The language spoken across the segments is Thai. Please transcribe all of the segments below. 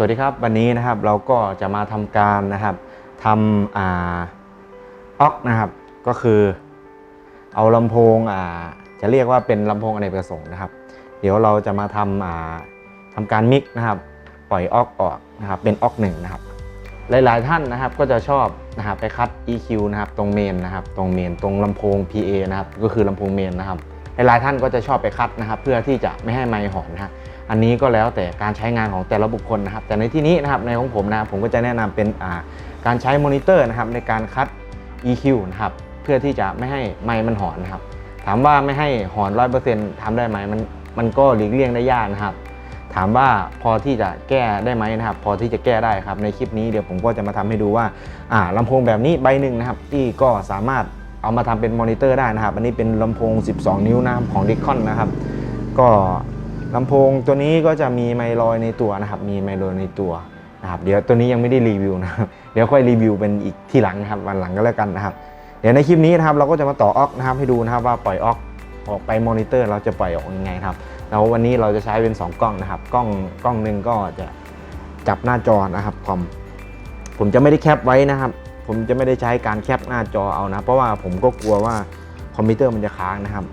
สวัสดีครับวันนี้นะครับเราก็จะมาทำการนะครับทำอ่าออกนะครับก็คือเอาลำโพงอ่าจะเรียกว่าเป็นลำโพงอเนกประสงค์นะครับ เดี๋ยวเราจะมาทำอ่าทำการมิกนะครับปล่อยออกออกนะครับเป็นออกหนึ่งนะครับหลายๆท่านนะครับก็จะชอบนะครับไปคัด EQ นะครับตรงเมนนะครับตรงเมนตรงลำโพง PA นะครับก็คือลำโพงเมนนะครับหลายๆท่านก็จะชอบไปคัดนะครับ เพื่อที่จะไม่ให้ไมค์หอนนะฮะ อันนี้ก็แล้วแต่การใช้งานของแต่ละบุคคลนะครับ แต่ในที่นี้นะครับในของผมนะครับผมก็จะแนะนำเป็นการใช้มอนิเตอร์นะครับในการคัด EQ นะครับเพื่อที่จะไม่ให้ไมค์มันหอนนะครับ ถามว่าไม่ให้หอนร้อยเปอร์เซ็นต์ทำได้ไหมมันมันก็หลีกเลี่ยงได้ยากนะครับ ถามว่าพอที่จะแก้ได้ไหมนะครับ พอที่จะแก้ได้ครับในคลิปนี้เดี๋ยวผมก็จะมาทำให้ดูว่าอ่าลำโพงแบบนี้ใบหนึ่งนะครับ ที่ก็สามารถเอามาทำเป็นมอนิเตอร์ได้นะครับ อันนี้เป็นลำโพง 12 นิ้วนะครับของ d ิคอนนะครับ ก็ ลำโพงตัวนี้ก็จะมีไมลอยในตัวนะครับ มีไมลอยในตัวนะครับ เดี๋ยวตัวนี้ยังไม่ได้รีวิวนะครับ เดี๋ยวค่อยรีวิวเป็นอีกที่หลังนะครับ วันหลังก็แล้วกันนะครับ เดี๋ยวในคลิปนี้นะครับเราก็จะมาต่อออกนะครับให้ดูนะครับว่าปล่อยออกออกไปมอนิเตอร์เราจะปล่อยออกยังไงครับ แล้ววันนี้เราจะใช้เป็น 2 กล้องนะครับ กล้องกล้องหนึ่งก็จะจับหน้าจอนะครับคอม ผมจะไม่ได้แคปไว้นะครับ ผมจะไม่ได้ใช้การแคปหน้าจอเอานะ เพราะว่าผมก็กลัวว่าคอมพิวเตอร์มันจะค้างนะครับ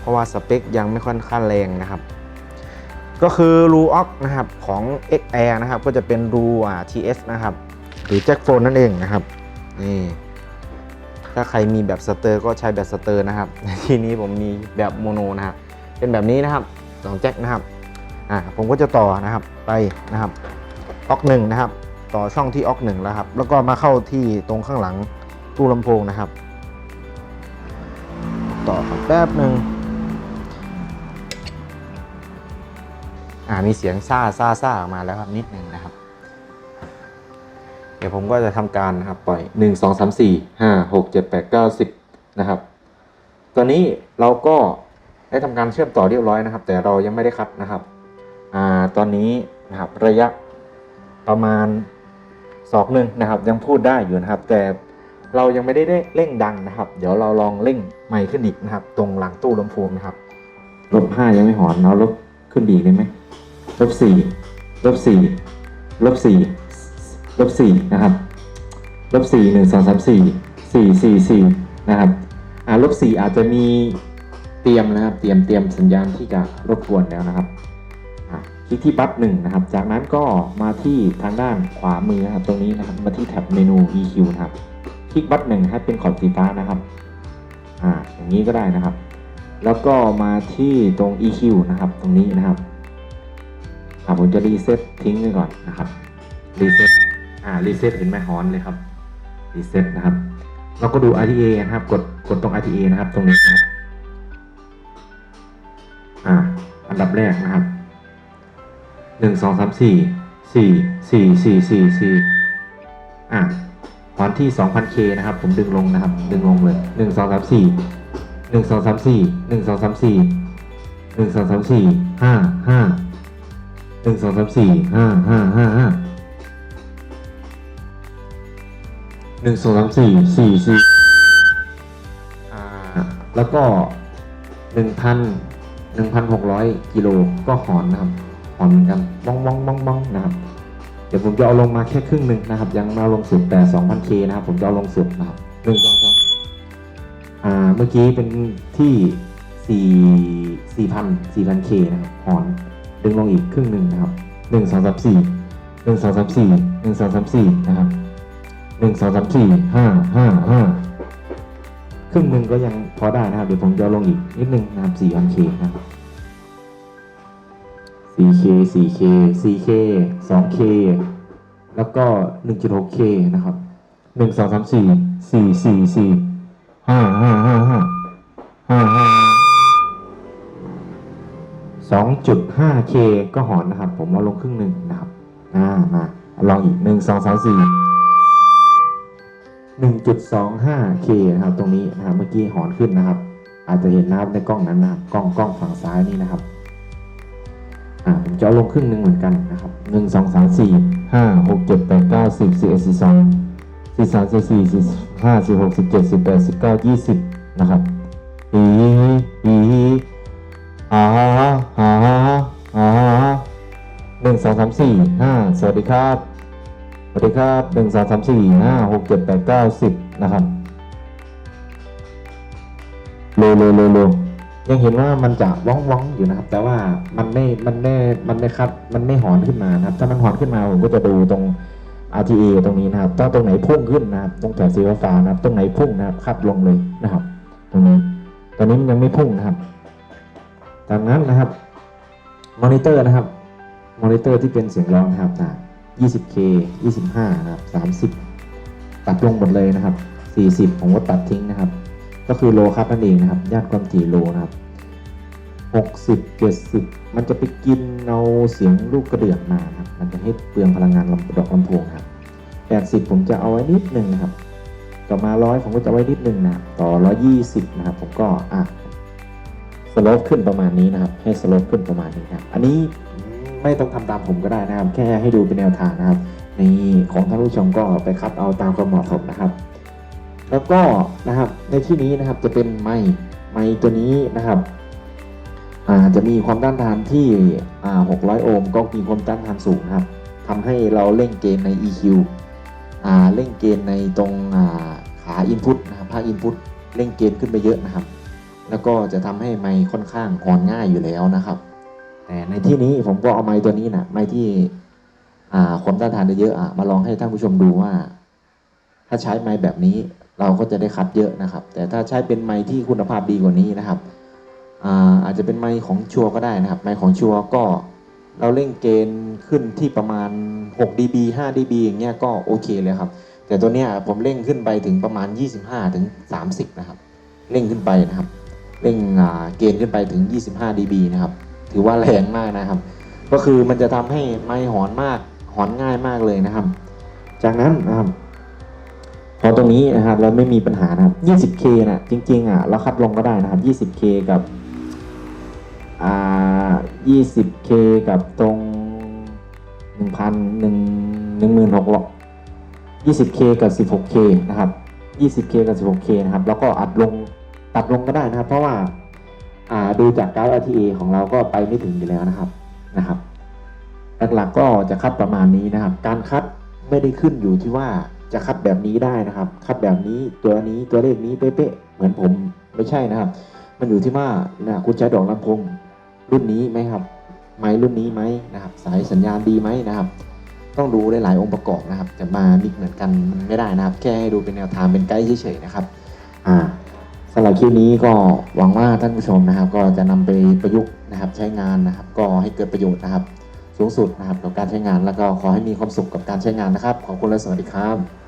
เพราะว่าสเปคยังไม่ค่อนข้างแรงนะครับ ก็คือรูออกนะครับของ XR นะครับก็จะเป็นรูอ่า TS นะครับหรือแจ็คโฟนนั่นเองนะครับนี่ถ้าใครมีแบบสเตอร์ก็ใช้แบบสเตอร์นะครับทีนี้ผมมีแบบโมโนนะครับเป็นแบบนี้นะครับสองแจ็คนะครับอ่าผมก็จะต่อนะครับไปนะครับออกหนึ่งนะครับ ต่อช่องที่ออกหนึ่งแล้วครับ แล้วก็มาเข้าที่ตรงข้างหลังตู้ลำโพงนะครับ ต่อครับแป๊บหนึ่ง อ่ามีเสียงซ่าซ่าซ่าออกมาแล้วครับนิดหนึ่งนะครับ เดี๋ยวผมก็จะทำการนะครับปล่อย1 2 3 4 5 6 7 8 9 10นะครับตอนนี้เราก็ได้ทำการเชื่อมต่อเรียบร้อยนะครับ แต่เรายังไม่ได้คัดนะครับอ่าตอนนี้นะครับระยะประมาณศอกหนึ่งนะครับ ยังพูดได้อยู่นะครับ แต่เรายังไม่ได้เร่งดังนะครับ เดี๋ยวเราลองเร่งใหม่ขึ้นอีกนะครับ ตรงหลังตู้ลำโพงนะครับลบห้ายังไม่หอนเอาลบขึ้นดีกได้ไหม ลบสี่ลบสี่ลบสี่ลบสี่นะครับลบสี่หนึ่งสองสามสี่สี่สี่สี่นะครับอ่าลบสี่อาจจะมีเตรียมนะครับเตรียมเตรียมสัญญาณที่จะรบกวนแล้วนะครับอะคลิกที่ปั๊บหนึ่งนะครับ จากนั้นก็มาที่ทางด้านขวามือนะครับตรงนี้นะครับมาที่แท็บเมนู EQ นะครับคลิกบัตหนึ่งให้เป็นขอบสีฟ้านะครับอ่าอย่างนี้ก็ได้นะครับ แล้วก็มาที่ตรง EQ นะครับตรงนี้นะครับ ผมจะรีเซ็ตทิ้งไว้ก่อนนะครับรีเซ็ตอ่ารีเซ็ตเห็นไหมฮอนเลยครับรีเซ็ตนะครับ เราก็ดู RTA นะครับ กดกดตรง RTA นะครับ ตรงนี้นะอ่าอันดับแรกนะครับหนึ่งสองสามสี่สี่สี่สี่สี่สี่อ่าฮอนที่สองพันเคนะครับ ผมดึงลงนะครับ ดึงลงเลยหนึ่งสองสามสี่หนึ่งสองสามสี่หนึ่งสองสามสี่หนึ่งสองสามสี่ห้าห้า หนึ่งสองสามสี่ห้าห้าห้าห้าหนึ่งสองสามสี่สี่สี่อ่าแล้วก็หนึ่งพันหนึ่งพันหกร้อยกิโลก็หอนนะครับหอนเหมือนกันบ้องบ้องบ้องบ้องนะครับ เดี๋ยวผมจะเอาลงมาแค่ครึ่งหนึ่งนะครับ ยังมาลงสุดแต่สองพันเคนะครับ ผมจะเอาลงสุดนะครับหนึ่งสองสองอ่าเมื่อกี้เป็นที่สี่สี่พันสี่พันเคนะครับหอน ดึงลงอีกครึ่งหนึ่งนะครับหนึ่งสองสามสี่หนึ่งสองสามสี่หนึ่งสองสามสี่นะครับหนึ่งสองสามสี่ห้าห้าห้าครึ่งหนึ่งก็ยังพอได้นะครับ เดี๋ยวผมจะลงอีกนิดนึงนะครับสี่พันเคนะครับสี่เคสี่เคสี่เคสองเคแล้วก็หนึ่งจุดหกเคนะครับหนึ่งสองสามสี่สี่สี่สี่ ห้าห้าห้าห้าห้าห้าสองจุดห้าเคก็หอนนะครับ ผมเอาลงครึ่งหนึ่งนะครับ อ่า มาลองอีกหนึ่งสองสามสี่ 1.25K นะครับ ตรงนี้นะครับ เมื่อกี้หอนขึ้นนะครับ อาจจะเห็นนะครับในกล้องนั้นนะครับ กล้องกล้องฝั่งซ้ายนี่นะครับ อ่า ผมจะเอาลงครึ่งหนึ่งเหมือนกันนะครับหนึ่งสองสามสี่ห้าหกเจ็ดแปดเก้าสิบสิบเอ็ดสิบสองสิบสามสิบสี่สิบห้าสิบหกสิบเจ็ดสิบแปดสิบเก้ายี่สิบนะครับอีอี อ่าอ่าอ่าหนึ่งสองสามสี่ห้าสวัสดีครับ สวัสดีครับหนึ่งสองสามสี่ห้าหกเจ็ดแปดเก้าสิบนะครับโลโลโลโลยังเห็นว่ามันจะว้องว้องอยู่นะครับ แต่ว่ามันไม่มันไม่มันไม่คัดมันไม่หอนขึ้นมานะครับ ถ้ามันหอนขึ้นมาผมก็จะดูตรง RTA ตรงนี้นะครับถ้าตรงไหนพุ่งขึ้นนะครับ ตรงแถบสีฟ้านะครับ ตรงไหนพุ่งนะครับคัดลงเลยนะครับ ตรงนี้ตอนนี้มันยังไม่พุ่งนะครับ ดังนั้นนะครับมอนิเตอร์นะครับมอนิเตอร์ที่เป็นเสียงร้องนะครับนะ 20K 25 นะครับ 30 ตัดลงหมดเลยนะครับ 40 ผมก็ตัดทิ้งนะครับ ก็คือโลครับนั่นเองนะครับย่านความถี่โลนะครับ60 70 มันจะไปกินเอาเสียงลูกกระเดื่องมานะครับ มันจะให้เปลืองพลังงานลำดอกลำโพงครับ 80 ผมจะเอาไว้นิดหนึ่งนะครับ ต่อมาร้อยผมก็จะไว้นิดหนึ่งนะ ต่อ 120 นะครับ ผมก็อะ สโลปขึ้นประมาณนี้นะครับ ให้สโลปขึ้นประมาณนี้ครับอันนี้ไม่ต้องทำตามผมก็ได้นะครับ แค่ให้ดูเป็นแนวทางนะครับในของท่านผู้ชมก็ไปคัดเอาตามความเหมาะสมนะครับ แล้วก็นะครับในที่นี้นะครับจะเป็นไม้ไม้ตัวนี้นะครับจะมีความต้านทานที่ 600 โอห์มก็มีความต้านทานสูงนะครับทำให้เราเร่งเกณฑ์ใน EQ เร่งเกณฑ์ในตรงขา Input นะครับภาค Input เร่งเกณฑ์ขึ้นไปเยอะนะครับ แล้วก็จะทำให้ไมค์ค่อนข้างหอนง่ายอยู่แล้วนะครับ แต่ในที่นี้ผมก็เอาไมค์ตัวนี้นะไมค์ที่ความต้านทานเยอะๆอะมาลองให้ท่านผู้ชมดูว่า ถ้าใช้ไมค์แบบนี้เราก็จะได้คัดเยอะนะครับ แต่ถ้าใช้เป็นไมค์ที่คุณภาพดีกว่านี้นะครับอาอาจจะเป็นไมค์ของชัวรก็ได้นะครับ ไมค์ของชัวรก็เราเร่งเกณฑ์ขึ้นที่ประมาณ 6 dB 5 dB อย่างเงี้ยก็โอเคเลยครับ แต่ตัวเนี้ยผมเร่งขึ้นไปถึงประมาณ 25-30 นะครับ เร่งขึ้นไปนะครับ เร่งเกณฑ์ขึ้นไปถึง 25 dB นะครับ ถือว่าแรงมากนะครับ ก็คือมันจะทำให้ไมค์หอนมาก หอนง่ายมากเลยนะครับ จากนั้นนะครับ พอตรงนี้นะครับเราไม่มีปัญหานะครับ 20K นะจริงๆอะเราคัดลงก็ได้นะครับ 20K กับอ่า 20K กับตรง 1,000 1 16,000 20K กับ 16K นะครับ 20K กับ 16K นะครับ แล้วก็อัดลง ตัดลงก็ได้นะครับ เพราะว่าอ่าดูจากกราฟ RTA ของเราก็ไปไม่ถึงอยู่แล้วนะครับนะครับ หลักๆก็จะคัดประมาณนี้นะครับ การคัดไม่ได้ขึ้นอยู่ที่ว่าจะคัดแบบนี้ได้นะครับ คัดแบบนี้ตัวนี้ตัวเลขนี้เป๊ะๆเหมือนผมไม่ใช่นะครับ มันอยู่ที่ว่านะคุณใช้ดอกลำโพงรุ่นนี้ไหมครับไม้รุ่นนี้ไหมนะครับ สายสัญญาณดีไหมนะครับ ต้องดูหลายๆองค์ประกอบนะครับ จะมามิกเหมือนกันมันไม่ได้นะครับ แค่ให้ดูเป็นแนวทางเป็นไกด์เฉยๆนะครับ อ่า สำหรับคลิปนี้ก็หวังว่าท่านผู้ชมนะครับ ก็จะนำไปประยุกต์นะครับใช้งานนะครับ ก็ให้เกิดประโยชน์นะครับ สูงสุดนะครับกับการใช้งานแล้วก็ขอให้มีความสุขกับการใช้งานนะครับ ขอบคุณและสวัสดีครับ